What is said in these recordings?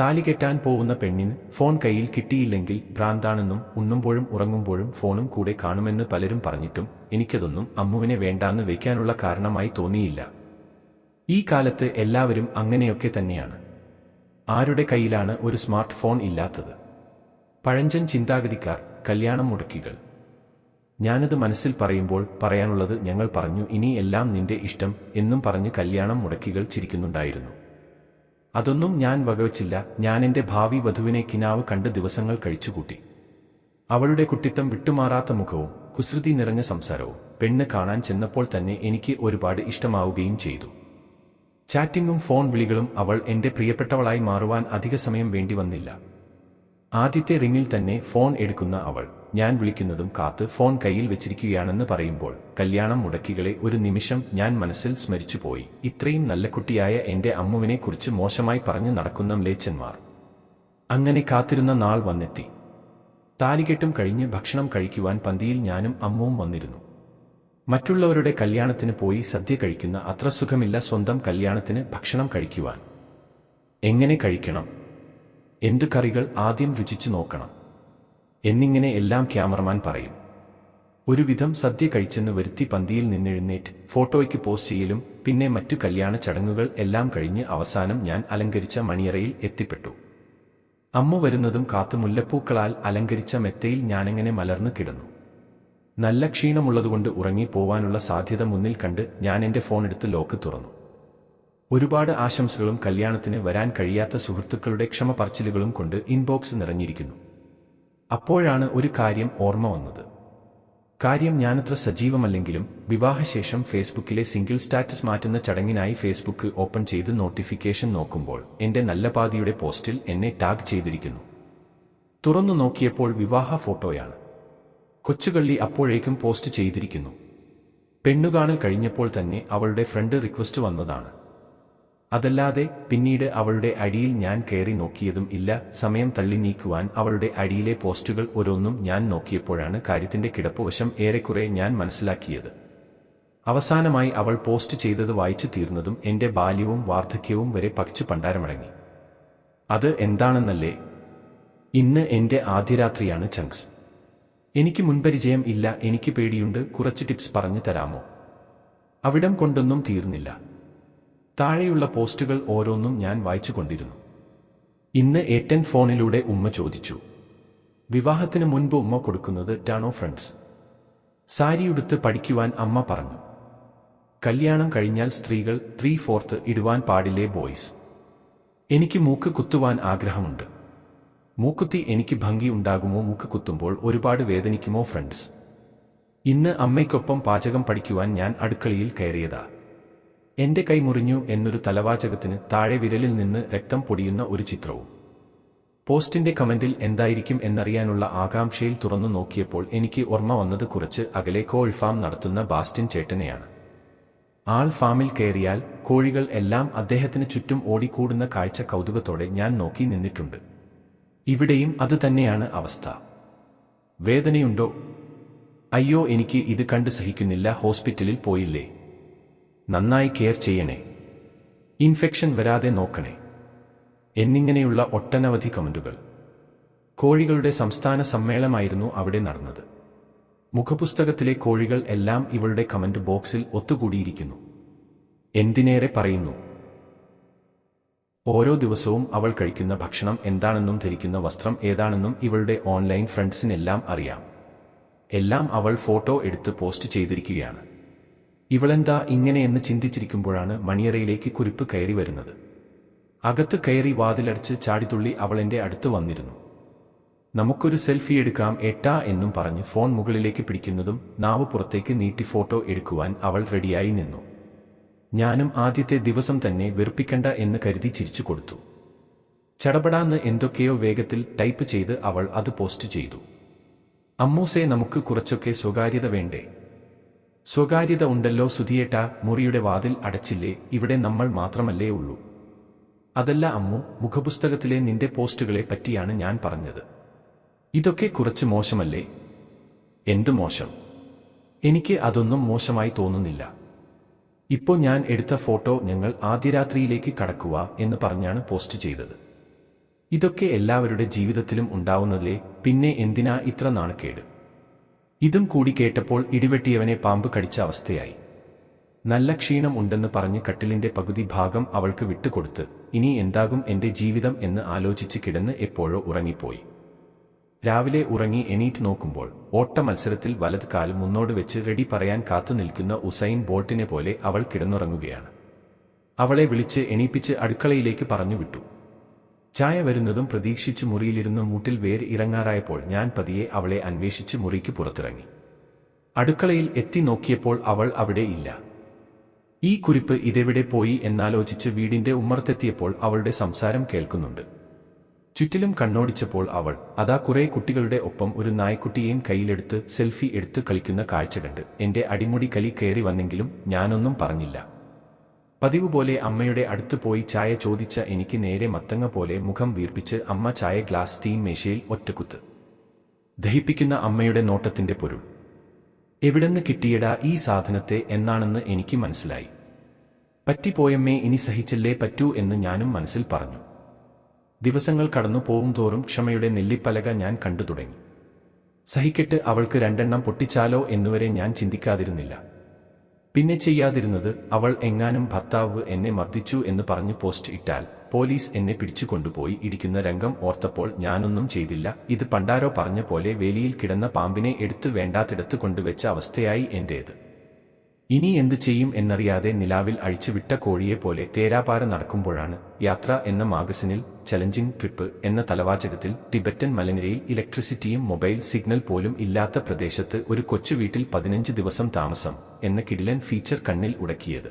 താലി കെട്ടാൻ പോകുന്ന പെണ്ണിന് ഫോൺ കയ്യിൽ കിട്ടിയില്ലെങ്കിൽ ഭ്രാന്താണെന്നും ഉണ്ണുമ്പോഴും ഉറങ്ങുമ്പോഴും ഫോണും കൂടെ കാണുമെന്ന് പലരും പറഞ്ഞിട്ടും എനിക്കതൊന്നും അമ്മുവിനെ വേണ്ടാന്ന് വയ്ക്കാനുള്ള കാരണമായി തോന്നിയില്ല. ഈ കാലത്ത് എല്ലാവരും അങ്ങനെയൊക്കെ തന്നെയാണ്. ആരുടെ കയ്യിലാണ് ഒരു സ്മാർട്ട് ഫോൺ ഇല്ലാത്തത്? പഴഞ്ചൻ ചിന്താഗതിക്കാർ കല്യാണം മുടക്കികൾ. ഞാനത് മനസ്സിൽ പറയുമ്പോൾ പറയാനുള്ളത് ഞങ്ങൾ പറഞ്ഞു ഇനി എല്ലാം നിന്റെ ഇഷ്ടം എന്നും പറഞ്ഞ് കല്യാണം മുടക്കികൾ ചിരിക്കുന്നുണ്ടായിരുന്നു. അതൊന്നും ഞാൻ വകവച്ചില്ല. ഞാൻ എന്റെ ഭാവി വധുവിനെ കിനാവ് കണ്ട് ദിവസങ്ങൾ കഴിച്ചുകൂട്ടി. അവളുടെ കുട്ടിത്തം വിട്ടുമാറാത്ത മുഖവും കുസൃതി നിറഞ്ഞ സംസാരവും പെണ്ണ് കാണാൻ ചെന്നപ്പോൾ തന്നെ എനിക്ക് ഒരുപാട് ഇഷ്ടമാവുകയും ചെയ്തു. ചാറ്റിംഗും ഫോൺ വിളികളും അവൾ എന്റെ പ്രിയപ്പെട്ടവളായി മാറുവാൻ അധിക സമയം വേണ്ടി വന്നില്ല. ആദ്യത്തെ റിങ്ങിൽ തന്നെ ഫോൺ എടുക്കുന്ന അവൾ. ഞാൻ വിളിക്കുന്നതും കാത്ത് ഫോൺ കയ്യിൽ വെച്ചിരിക്കുകയാണെന്ന് പറയുമ്പോൾ കല്യാണം മുടക്കികളെ ഒരു നിമിഷം ഞാൻ മനസ്സിൽ സ്മരിച്ചുപോയി. ഇത്രയും നല്ല കുട്ടിയായ എന്റെ അമ്മുവിനെ കുറിച്ച് മോശമായി പറഞ്ഞു നടക്കുന്ന മ്ലേച്ചന്മാർ അങ്ങനെ കാത്തിരുന്ന നാൾ വന്നെത്തി. താലികെട്ടും കഴിഞ്ഞ് ഭക്ഷണം കഴിക്കുവാൻ പന്തിയിൽ ഞാനും അമ്മുവും വന്നിരുന്നു. മറ്റുള്ളവരുടെ കല്യാണത്തിന് പോയി സദ്യ കഴിക്കുന്ന അത്ര സുഖമില്ല സ്വന്തം കല്യാണത്തിന് ഭക്ഷണം കഴിക്കുവാൻ. എങ്ങനെ കഴിക്കണം? എന്തു കറികൾ ആദ്യം രുചിച്ചു നോക്കണം? എന്നിങ്ങനെ എല്ലാം ക്യാമറമാൻ പറയും. ഒരുവിധം സദ്യ കഴിച്ചെന്ന് വരുത്തി പന്തിയിൽ നിന്നെഴുന്നേറ്റ് ഫോട്ടോയ്ക്ക് പോസ്റ്റ് ചെയ്യലും പിന്നെ മറ്റു കല്യാണ ചടങ്ങുകൾ എല്ലാം കഴിഞ്ഞ് അവസാനം ഞാൻ അലങ്കരിച്ച മണിയറയിൽ എത്തിപ്പെട്ടു. അമ്മ വരുന്നതും കാത്തു മുല്ലപ്പൂക്കളാൽ അലങ്കരിച്ച മെത്തയിൽ ഞാനെങ്ങനെ മലർന്നു കിടന്നു. നല്ല ക്ഷീണമുള്ളതുകൊണ്ട് ഉറങ്ങി പോവാനുള്ള സാധ്യത മുന്നിൽ കണ്ട് ഞാൻ എന്റെ ഫോൺ എടുത്ത് ലോക്ക് തുറന്നു. ഒരുപാട് ആശംസകളും കല്യാണത്തിന് വരാൻ കഴിയാത്ത സുഹൃത്തുക്കളുടെ ക്ഷമ പറച്ചിലുകളും കൊണ്ട് ഇൻബോക്സ് നിറഞ്ഞിരിക്കുന്നു. അപ്പോഴാണ് ഒരു കാര്യം ഓർമ്മ വന്നത്. കാര്യം ഞാനത്ര സജീവമല്ലെങ്കിലും വിവാഹശേഷം ഫേസ്ബുക്കിലെ സിംഗിൾ സ്റ്റാറ്റസ് മാറ്റുന്ന ചടങ്ങിനായി ഫേസ്ബുക്ക് ഓപ്പൺ ചെയ്ത് നോട്ടിഫിക്കേഷൻ നോക്കുമ്പോൾ എന്റെ നല്ല പാതിയുടെ പോസ്റ്റിൽ എന്നെ ടാഗ് ചെയ്തിരിക്കുന്നു. തുറന്നു നോക്കിയപ്പോൾ വിവാഹ ഫോട്ടോയാണ്. കൊച്ചുകള്ളി അപ്പോഴേക്കും പോസ്റ്റ് ചെയ്തിരിക്കുന്നു. പെണ്ണുകാണൽ കഴിഞ്ഞപ്പോൾ തന്നെ അവളുടെ ഫ്രണ്ട് റിക്വസ്റ്റ് വന്നതാണ്. അതല്ലാതെ പിന്നീട് അവളുടെ അടിയിൽ ഞാൻ കയറി നോക്കിയതും ഇല്ല. സമയം തള്ളി നീക്കുവാൻ അവളുടെ അടിയിലെ പോസ്റ്റുകൾ ഓരോന്നും ഞാൻ നോക്കിയപ്പോഴാണ് കാര്യത്തിന്റെ കിടപ്പുവശം ഏറെക്കുറെ ഞാൻ മനസ്സിലാക്കിയത്. അവസാനമായി അവൾ പോസ്റ്റ് ചെയ്തത് വായിച്ചു തീർന്നതും എന്റെ ബാല്യവും വാർദ്ധക്യവും വരെ പക്ഷു പണ്ടാരമടങ്ങി. അത് എന്താണെന്നല്ലേ? ഇന്ന് എന്റെ ആദ്യരാത്രിയാണ് ചങ്സ് എനിക്ക് മുൻപരിചയം ഇല്ല. എനിക്ക് പേടിയുണ്ട്. കുറച്ച് ടിപ്സ് പറഞ്ഞു തരാമോ? അവിടം കൊണ്ടൊന്നും തീർന്നില്ല. താഴെയുള്ള പോസ്റ്റുകൾ ഓരോന്നും ഞാൻ വായിച്ചുകൊണ്ടിരുന്നു. ഇന്ന് ഏട്ടൻ ഫോണിലൂടെ ഉമ്മ ചോദിച്ചു. വിവാഹത്തിന് മുൻപ് ഉമ്മ കൊടുക്കുന്നത് ടാണോ ഫ്രണ്ട്സ്. സാരിയുടുത്ത് പഠിക്കുവാൻ അമ്മ പറഞ്ഞു. കല്യാണം കഴിഞ്ഞാൽ സ്ത്രീകൾ ത്രീ ഫോർത്ത് ഇടുവാൻ പാടില്ലേ ബോയ്സ്? എനിക്ക് മൂക്ക് കുത്തുവാൻ ആഗ്രഹമുണ്ട്. മൂക്കുത്തി എനിക്ക് ഭംഗി ഉണ്ടാകുമോ? മൂക്ക് കുത്തുമ്പോൾ ഒരുപാട് വേദനിക്കുമോ ഫ്രണ്ട്സ്? ഇന്ന് അമ്മയ്ക്കൊപ്പം പാചകം പഠിക്കുവാൻ ഞാൻ അടുക്കളയിൽ കയറിയതാ. എന്റെ കൈ മുറിഞ്ഞു എന്നൊരു തലവാചകത്തിന് താഴെ വിരലിൽ നിന്ന് രക്തം പൊടിയുന്ന ഒരു ചിത്രവും. പോസ്റ്റിന്റെ കമന്റിൽ എന്തായിരിക്കും എന്നറിയാനുള്ള ആകാംക്ഷയിൽ തുറന്നു നോക്കിയപ്പോൾ എനിക്ക് ഓർമ്മ വന്നത് കുറച്ച് അകലെ കോഴി ഫാം നടത്തുന്ന ബാസ്റ്റിൻ ചേട്ടനെയാണ്. ആൾ ഫാമിൽ കയറിയാൽ കോഴികൾ എല്ലാം അദ്ദേഹത്തിന് ചുറ്റും ഓടിക്കൂടുന്ന കാഴ്ച കൗതുകത്തോടെ ഞാൻ നോക്കി നിന്നിട്ടുണ്ട്. ഇവിടെയും അത് തന്നെയാണ് അവസ്ഥ. വേദനയുണ്ടോ? അയ്യോ എനിക്ക് ഇത് കണ്ട് സഹിക്കുന്നില്ല ഹോസ്പിറ്റലിൽ പോയില്ലേ? നന്നായി കെയർ ചെയ്യണേ. ഇൻഫെക്ഷൻ വരാതെ നോക്കണേ. എന്നിങ്ങനെയുള്ള ഒട്ടനവധി കമന്റുകൾ. കോഴികളുടെ സംസ്ഥാന സമ്മേളനമായിരുന്നു അവിടെ നടന്നത്. മുഖപുസ്തകത്തിലെ കോഴികൾ എല്ലാം ഇവളുടെ കമന്റ് ബോക്സിൽ ഒത്തുകൂടിയിരിക്കുന്നു. എന്തിനേറെ പറയുന്നു? ഓരോ ദിവസവും അവൾ കഴിക്കുന്ന ഭക്ഷണം എന്താണെന്നും ധരിക്കുന്ന വസ്ത്രം ഏതാണെന്നും ഇവളുടെ ഓൺലൈൻ ഫ്രണ്ട്സിനെല്ലാം അറിയാം. എല്ലാം അവൾ ഫോട്ടോ എടുത്ത് പോസ്റ്റ് ചെയ്തിരിക്കുകയാണ്. ഇവളെന്താ ഇങ്ങനെയെന്ന് ചിന്തിച്ചിരിക്കുമ്പോഴാണ് മണിയറയിലേക്ക് കുരിപ്പ് കയറി വരുന്നത്. അകത്ത് കയറി വാതിലടച്ച് ചാടിത്തുള്ളി അവളെന്റെ അടുത്ത് വന്നിരുന്നു. നമുക്കൊരു സെൽഫി എടുക്കാം എട്ടാ എന്നും പറഞ്ഞ് ഫോൺ മുകളിലേക്ക് പിടിക്കുന്നതും നാവ് പുറത്തേക്ക് നീട്ടി ഫോട്ടോ എടുക്കുവാൻ അവൾ റെഡിയായി നിന്നു. ഞാനും ആദ്യത്തെ ദിവസം തന്നെ വെറുപ്പിക്കണ്ട എന്ന് കരുതി ചിരിച്ചു കൊടുത്തു. ചടപടാന്ന് എന്തൊക്കെയോ വേഗത്തിൽ ടൈപ്പ് ചെയ്ത് അവൾ അത് പോസ്റ്റ് ചെയ്തു. അമ്മൂസെ നമുക്ക് കുറച്ചൊക്കെ സ്വകാര്യത വേണ്ടേ? സ്വകാര്യത ഉണ്ടല്ലോ സുധിയേട്ട മുറിയുടെ വാതിൽ അടച്ചില്ലേ? ഇവിടെ നമ്മൾ മാത്രമല്ലേ ഉള്ളൂ. അതല്ല അമ്മു മുഖപുസ്തകത്തിലെ നിന്റെ പോസ്റ്റുകളെ പറ്റിയാണ് ഞാൻ പറഞ്ഞത്. ഇതൊക്കെ കുറച്ച് മോശമല്ലേ? എന്തു മോശം? എനിക്ക് അതൊന്നും മോശമായി തോന്നുന്നില്ല. ഇപ്പോ ഞാൻ എടുത്ത ഫോട്ടോ ഞങ്ങൾ ആദ്യ രാത്രിയിലേക്ക് കടക്കുക എന്ന് പറഞ്ഞാണ് പോസ്റ്റ് ചെയ്തത്. ഇതൊക്കെ എല്ലാവരുടെ ജീവിതത്തിലും ഉണ്ടാവുന്നതിലെ പിന്നെ എന്തിനാ ഇത്ര നാണക്കേട്? ഇതും കൂടി കേട്ടപ്പോൾ ഇടിവെട്ടിയവനെ പാമ്പ് കടിച്ച അവസ്ഥയായി. നല്ല ക്ഷീണം ഉണ്ടെന്ന് പറഞ്ഞ് കട്ടിലിന്റെ പകുതി ഭാഗം അവൾക്ക് വിട്ടുകൊടുത്ത് ഇനി എന്താകും എന്റെ ജീവിതം? എന്ന് ആലോചിച്ച് കിടന്ന് എപ്പോഴോ ഉറങ്ങിപ്പോയി. രാവിലെ ഉറങ്ങി എണീറ്റ് നോക്കുമ്പോൾ ഓട്ട മത്സരത്തിൽ വലത് കാൽ മുന്നോട് വെച്ച് റെഡി പറയാൻ കാത്തു നിൽക്കുന്ന ഉസൈൻ ബോൾട്ടിനെ പോലെ അവൾ കിടന്നുറങ്ങുകയാണ്. അവളെ വിളിച്ച് എണീപ്പിച്ച് അടുക്കളയിലേക്ക് പറഞ്ഞു വിട്ടു. ചായ വരുന്നതും പ്രതീക്ഷിച്ച് മുറിയിലിരുന്ന് മൂട്ടിൽ വേർ ഇറങ്ങാറായപ്പോൾ ഞാൻ പതിയെ അവളെ അന്വേഷിച്ച് മുറിക്ക് പുറത്തിറങ്ങി. അടുക്കളയിൽ എത്തി നോക്കിയപ്പോൾ അവൾ അവിടെ ഇല്ല. ഈ കുറിപ്പ് ഇതെവിടെ പോയി എന്നാലോചിച്ച് വീടിന്റെ ഉമ്മറത്തെത്തിയപ്പോൾ അവളുടെ സംസാരം കേൾക്കുന്നുണ്ട്. ചുറ്റിലും കണ്ണോടിച്ചപ്പോൾ അവൾ അതാ കുറെ കുട്ടികളുടെ ഒപ്പം ഒരു നായ്ക്കുട്ടിയെയും കയ്യിലെടുത്ത് സെൽഫി എടുത്ത് കളിക്കുന്ന കാഴ്ച കണ്ട്. എന്റെ അടിമുടി കലി കയറി വന്നെങ്കിലും ഞാനൊന്നും പറഞ്ഞില്ല. പതിവ് പോലെ അമ്മയുടെ അടുത്ത് പോയി ചായ ചോദിച്ച എനിക്ക് നേരെ മത്തങ്ങ പോലെ മുഖം വീർപ്പിച്ച് അമ്മ ചായ ഗ്ലാസ് തീൻ മേശയിൽ ഒറ്റക്കുത്ത്. ദഹിപ്പിക്കുന്ന അമ്മയുടെ നോട്ടത്തിന്റെ പൊരുൾ. എവിടെന്ന് കിട്ടിയടാ ഈ സാധനത്തെ എന്നാണെന്ന് എനിക്ക് മനസ്സിലായി. പറ്റിപ്പോയമ്മേ ഇനി സഹിച്ചല്ലേ പറ്റൂ എന്ന് ഞാനും മനസ്സിൽ പറഞ്ഞു. ദിവസങ്ങൾ കടന്നു പോകും തോറും ക്ഷമയുടെ നെല്ലിപ്പലക ഞാൻ കണ്ടു തുടങ്ങി. സഹിക്കട്ട് അവൾക്ക് രണ്ടെണ്ണം പൊട്ടിച്ചാലോ എന്നുവരെ ഞാൻ ചിന്തിക്കാതിരുന്നില്ല. പിന്നെ ചെയ്യാതിരുന്നത് അവൾ എങ്ങാനും ഭർത്താവ് എന്നെ മർദ്ദിച്ചു എന്ന് പറഞ്ഞ് പോസ്റ്റ് ഇട്ടാൽ പോലീസ് എന്നെ പിടിച്ചു കൊണ്ടുപോയി ഇടിക്കുന്ന രംഗം ഓർത്തപ്പോൾ ഞാനൊന്നും ചെയ്തില്ല. ഇത് പണ്ടാരോ പറഞ്ഞ പോലെ വേലിയിൽ കിടന്ന പാമ്പിനെ എടുത്ത് വേണ്ടാത്തിടത്ത് കൊണ്ടുവച്ച അവസ്ഥയായി എന്റേത്. ഇനി എന്തു ചെയ്യും എന്നറിയാതെ നിലാവിൽ അഴിച്ചുവിട്ട കോഴിയെ പോലെ തേരാപാര നടക്കുമ്പോഴാണ് യാത്ര എന്ന മാഗസിനിൽ ചലഞ്ചിങ് ട്രിപ്പ് എന്ന തലവാചകത്തിൽ ടിബറ്റൻ മലനിരയിൽ ഇലക്ട്രിസിറ്റിയും മൊബൈൽ സിഗ്നൽ പോലും ഇല്ലാത്ത പ്രദേശത്ത് ഒരു കൊച്ചു വീട്ടിൽ പതിനഞ്ച് ദിവസം താമസം. എന്ന കിടിലൻ ഫീച്ചർ കണ്ണിൽ ഉടക്കിയത്.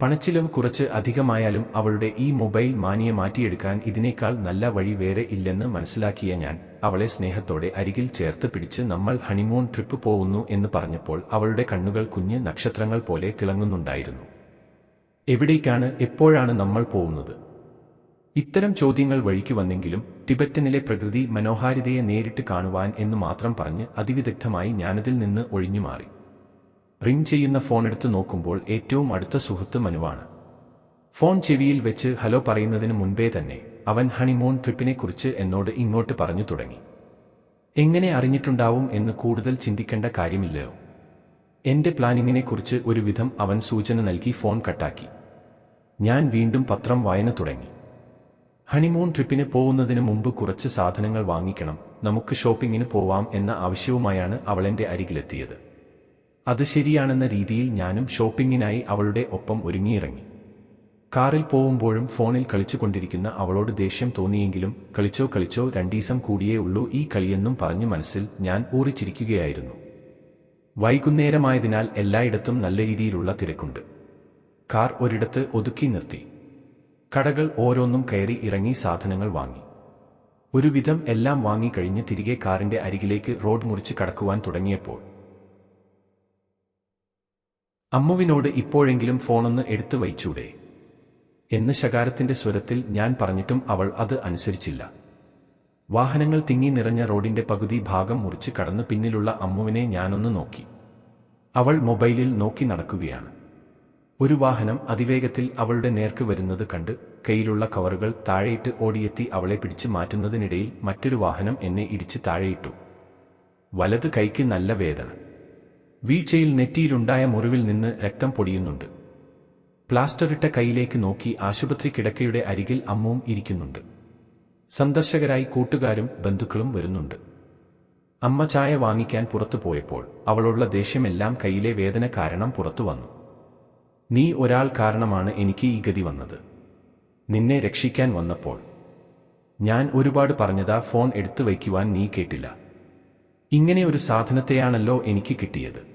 പണച്ചിലവ് കുറച്ച് അധികമായാലും അവളുടെ ഈ മൊബൈൽ മാനിയെ മാറ്റിയെടുക്കാൻ ഇതിനേക്കാൾ നല്ല വഴി വേറെ ഇല്ലെന്ന് മനസ്സിലാക്കിയ ഞാൻ അവളെ സ്നേഹത്തോടെ അരികിൽ ചേർത്ത് പിടിച്ച് നമ്മൾ ഹണിമൂൺ ട്രിപ്പ് പോകുന്നു എന്ന് പറഞ്ഞപ്പോൾ അവളുടെ കണ്ണുകൾ കുഞ്ഞ് നക്ഷത്രങ്ങൾ പോലെ തിളങ്ങുന്നുണ്ടായിരുന്നു. എവിടേക്കാണ് എപ്പോഴാണ് നമ്മൾ പോകുന്നത്? ഇത്തരം ചോദ്യങ്ങൾ വഴിക്ക് വന്നെങ്കിലും ടിബറ്റനിലെ പ്രകൃതി മനോഹാരിതയെ നേരിട്ട് കാണുവാൻ എന്ന് മാത്രം പറഞ്ഞ് അതിവിദഗ്ധമായി ഞാനതിൽ നിന്ന് ഒഴിഞ്ഞുമാറി. റിംഗ് ചെയ്യുന്ന ഫോൺ എടുത്ത് നോക്കുമ്പോൾ ഏറ്റവും അടുത്ത സുഹൃത്ത് മനുവാണ്. ഫോൺ ചെവിയിൽ വെച്ച് ഹലോ പറയുന്നതിന് മുൻപേ തന്നെ അവൻ ഹണിമൂൺ ട്രിപ്പിനെക്കുറിച്ച് എന്നോട് ഇങ്ങോട്ട് പറഞ്ഞു തുടങ്ങി. എങ്ങനെ അറിഞ്ഞിട്ടുണ്ടാവും എന്ന് കൂടുതൽ ചിന്തിക്കേണ്ട കാര്യമില്ലയോ? എന്റെ പ്ലാനിങ്ങിനെക്കുറിച്ച് ഒരുവിധം അവൻ സൂചന നൽകി ഫോൺ കട്ടാക്കി. ഞാൻ വീണ്ടും പത്രം വായന തുടങ്ങി. ഹണിമൂൺ ട്രിപ്പിന് പോകുന്നതിന് മുമ്പ് കുറച്ച് സാധനങ്ങൾ വാങ്ങിക്കണം നമുക്ക് ഷോപ്പിങ്ങിന് പോവാം എന്ന ആവശ്യവുമായാണ് അവളെന്റെ അരികിലെത്തിയത്. അത് ശരിയാണെന്ന രീതിയിൽ ഞാനും ഷോപ്പിങ്ങിനായി അവളുടെ ഒപ്പം ഒരുങ്ങിയിറങ്ങി. കാറിൽ പോകുമ്പോഴും ഫോണിൽ കളിച്ചുകൊണ്ടിരിക്കുന്ന അവളോട് ദേഷ്യം തോന്നിയെങ്കിലും കളിച്ചോ കളിച്ചോ രണ്ടീസം കൂടിയേ ഉള്ളൂ ഈ കളിയെന്നും പറഞ്ഞു മനസ്സിൽ ഞാൻ ഊറിച്ചിരിക്കുകയായിരുന്നു. വൈകുന്നേരമായതിനാൽ എല്ലായിടത്തും നല്ല രീതിയിലുള്ള തിരക്കുണ്ട്. കാർ ഒരിടത്ത് ഒതുക്കി നിർത്തി. കടകൾ ഓരോന്നും കയറി ഇറങ്ങി സാധനങ്ങൾ വാങ്ങി. ഒരുവിധം എല്ലാം വാങ്ങിക്കഴിഞ്ഞ് തിരികെ കാറിന്റെ അരികിലേക്ക് റോഡ് മുറിച്ച് കടക്കുവാൻ തുടങ്ങിയപ്പോൾ അമ്മുവിനോട് ഇപ്പോഴെങ്കിലും ഫോണൊന്ന് എടുത്തു വയ്ച്ചൂടെ? എന്ന് ശകാരത്തിന്റെ സ്വരത്തിൽ ഞാൻ പറഞ്ഞിട്ടും അവൾ അത് അനുസരിച്ചില്ല. വാഹനങ്ങൾ തിങ്ങി നിറഞ്ഞ റോഡിന്റെ പകുതി ഭാഗം മുറിച്ച് കടന്ന് പിന്നിലുള്ള അമ്മുവിനെ ഞാനൊന്ന് നോക്കി. അവൾ മൊബൈലിൽ നോക്കി നടക്കുകയാണ്. ഒരു വാഹനം അതിവേഗത്തിൽ അവളുടെ നേർക്ക് വരുന്നത് കണ്ട് കയ്യിലുള്ള കവറുകൾ താഴെയിട്ട് ഓടിയെത്തി അവളെ പിടിച്ചു മാറ്റുന്നതിനിടയിൽ മറ്റൊരു വാഹനം എന്നെ ഇടിച്ച് താഴെയിട്ടു. വലത് കൈക്ക് നല്ല വേദന. വീഴ്ചയിൽ നെറ്റിയിലുണ്ടായ മുറിവിൽ നിന്ന് രക്തം പൊടിയുന്നുണ്ട്. പ്ലാസ്റ്ററിട്ട കൈയിലേക്ക് നോക്കി ആശുപത്രി കിടക്കയുടെ അരികിൽ അമ്മവും ഇരിക്കുന്നുണ്ട്. സന്ദർശകരായി കൂട്ടുകാരും ബന്ധുക്കളും വരുന്നുണ്ട്. അമ്മ ചായ വാങ്ങിക്കാൻ പുറത്തു പോയപ്പോൾ അവളുള്ള ദേഷ്യമെല്ലാം കയ്യിലെ വേദന കാരണം പുറത്തു വന്നു. നീ ഒരാൾ കാരണമാണ് എനിക്ക് ഈ ഗതി വന്നത്. നിന്നെ രക്ഷിക്കാൻ വന്നപ്പോൾ. ഞാൻ ഒരുപാട് പറഞ്ഞതാ ഫോൺ എടുത്തു വയ്ക്കുവാൻ നീ കേട്ടില്ല. ഇങ്ങനെ ഒരു സാധനത്തെയാണല്ലോ എനിക്ക് കിട്ടിയത്.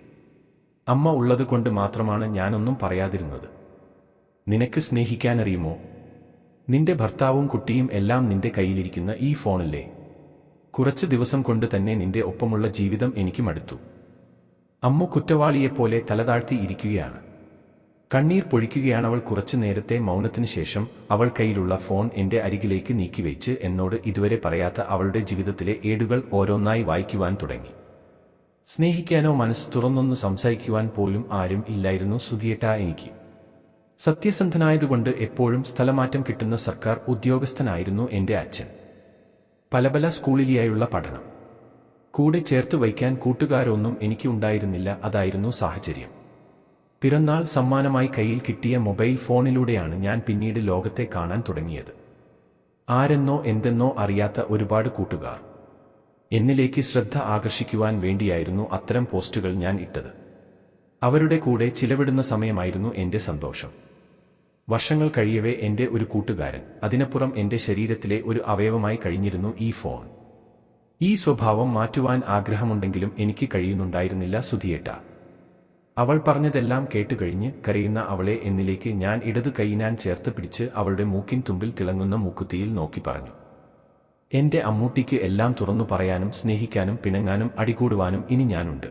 അമ്മ ഉള്ളതുകൊണ്ട് മാത്രമാണ് ഞാനൊന്നും പറയാതിരുന്നത്. നിനക്ക് സ്നേഹിക്കാനറിയുമോ? നിന്റെ ഭർത്താവും കുട്ടിയും എല്ലാം നിന്റെ കയ്യിലിരിക്കുന്ന ഈ ഫോണല്ലേ? കുറച്ച് ദിവസം കൊണ്ട് തന്നെ നിന്റെ ഒപ്പമുള്ള ജീവിതം എനിക്ക് മടുത്തു. അമ്മു കുറ്റവാളിയെപ്പോലെ തലതാഴ്ത്തി ഇരിക്കുകയാണ്. കണ്ണീർ പൊഴിക്കുകയാണ് അവൾ കുറച്ചു നേരത്തെ മൗനത്തിനു ശേഷം അവൾ കയ്യിലുള്ള ഫോൺ എന്റെ അരികിലേക്ക് നീക്കിവെച്ച് എന്നോട് ഇതുവരെ പറയാത്ത അവളുടെ ജീവിതത്തിലെ ഏടുകൾ ഓരോന്നായി വായിക്കുവാൻ തുടങ്ങി. സ്നേഹിക്കാനോ മനസ്സ് തുറന്നൊന്ന് സംസാരിക്കുവാൻ പോലും ആരും ഇല്ലായിരുന്നു സുധിയേട്ട എനിക്ക്. സത്യസന്ധനായതുകൊണ്ട് എപ്പോഴും സ്ഥലമാറ്റം കിട്ടുന്ന സർക്കാർ ഉദ്യോഗസ്ഥനായിരുന്നു എന്റെ അച്ഛൻ. പല പല സ്കൂളിലായുള്ള പഠനം. കൂടെ ചേർത്ത് വയ്ക്കാൻ കൂട്ടുകാരൊന്നും എനിക്ക് ഉണ്ടായിരുന്നില്ല അതായിരുന്നു സാഹചര്യം. പിറന്നാൾ സമ്മാനമായി കയ്യിൽ കിട്ടിയ മൊബൈൽ ഫോണിലൂടെയാണ് ഞാൻ പിന്നീട് ലോകത്തെ കാണാൻ തുടങ്ങിയത്. ആരെന്നോ എന്തെന്നോ അറിയാത്ത ഒരുപാട് കൂട്ടുകാർ. എന്നിലേക്ക് ശ്രദ്ധ ആകർഷിക്കുവാൻ വേണ്ടിയായിരുന്നു അത്തരം പോസ്റ്റുകൾ ഞാൻ ഇട്ടത്. അവരുടെ കൂടെ ചിലവിടുന്ന സമയമായിരുന്നു എന്റെ സന്തോഷം. വർഷങ്ങൾ കഴിയവേ എന്റെ ഒരു കൂട്ടുകാരൻ അതിനപ്പുറം എന്റെ ശരീരത്തിലെ ഒരു അവയവമായി കഴിഞ്ഞിരുന്നു ഈ ഫോൺ. ഈ സ്വഭാവം മാറ്റുവാൻ ആഗ്രഹമുണ്ടെങ്കിലും എനിക്ക് കഴിയുന്നുണ്ടായിരുന്നില്ല സുധിയേട്ട. അവൾ പറഞ്ഞതെല്ലാം കേട്ടുകഴിഞ്ഞ് കരയുന്ന അവളെ എന്നിലേക്ക് ഞാൻ ഇടതു കൈയിനാൻ ചേർത്ത് പിടിച്ച് അവളുടെ മൂക്കിൻ തുമ്പിൽ തിളങ്ങുന്ന മൂക്കുത്തിയിൽ നോക്കി പറഞ്ഞു. എന്റെ അമ്മൂട്ടിക്ക് എല്ലാം തുറന്നു പറയാനും സ്നേഹിക്കാനും പിണങ്ങാനും അടികൂടുവാനും ഇനി ഞാനുണ്ട്.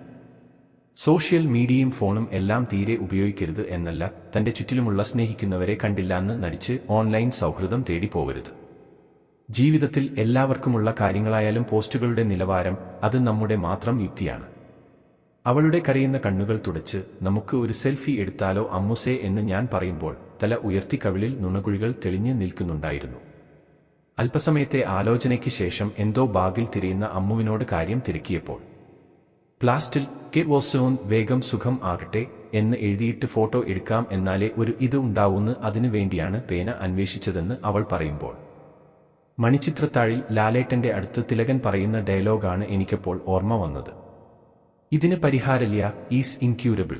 സോഷ്യൽ മീഡിയയും ഫോണും എല്ലാം തീരെ ഉപയോഗിക്കരുത് എന്നല്ല തന്റെ ചുറ്റിലുമുള്ള സ്നേഹിക്കുന്നവരെ കണ്ടില്ലാന്ന് നടിച്ച് ഓൺലൈൻ സൗഹൃദം തേടി പോകരുത് ജീവിതത്തിൽ എല്ലാവർക്കുമുള്ള കാര്യങ്ങളായാലും പോസ്റ്റുകളുടെ നിലവാരം അത് നമ്മുടെ മാത്രം യുക്തിയാണ്. അവളുടെ കരയുന്ന കണ്ണുകൾ തുടച്ച് നമുക്ക് ഒരു സെൽഫി എടുത്താലോ അമ്മുസേ എന്ന് ഞാൻ പറയുമ്പോൾ തല ഉയർത്തി കവിളിൽ നുണകുഴികൾ തെളിഞ്ഞു നിൽക്കുന്നുണ്ടായിരുന്നു. അല്പസമയത്തെ ആലോചനയ്ക്ക് ശേഷം എന്തോ ബാഗിൽ തിരിയുന്ന അമ്മുവിനോട് കാര്യം തിരക്കിയപ്പോൾ പ്ലാസ്റ്റിൽ കെ വോസോൺ വേഗം സുഖം ആകട്ടെ എന്ന് എഴുതിയിട്ട് ഫോട്ടോ എടുക്കാം എന്നാലേ ഒരു ഇത് ഉണ്ടാവൂന്ന് അതിനു വേണ്ടിയാണ് പേന അന്വേഷിച്ചതെന്ന് അവൾ പറയുമ്പോൾ മണിച്ചിത്രത്താഴിൽ ലാലേട്ടന്റെ അടുത്ത് തിലകൻ പറയുന്ന ഡയലോഗാണ് എനിക്കപ്പോൾ ഓർമ്മ വന്നത്. ഇതിന് പരിഹാരമില്ല ഈസ് ഇൻക്യൂരബിൾ.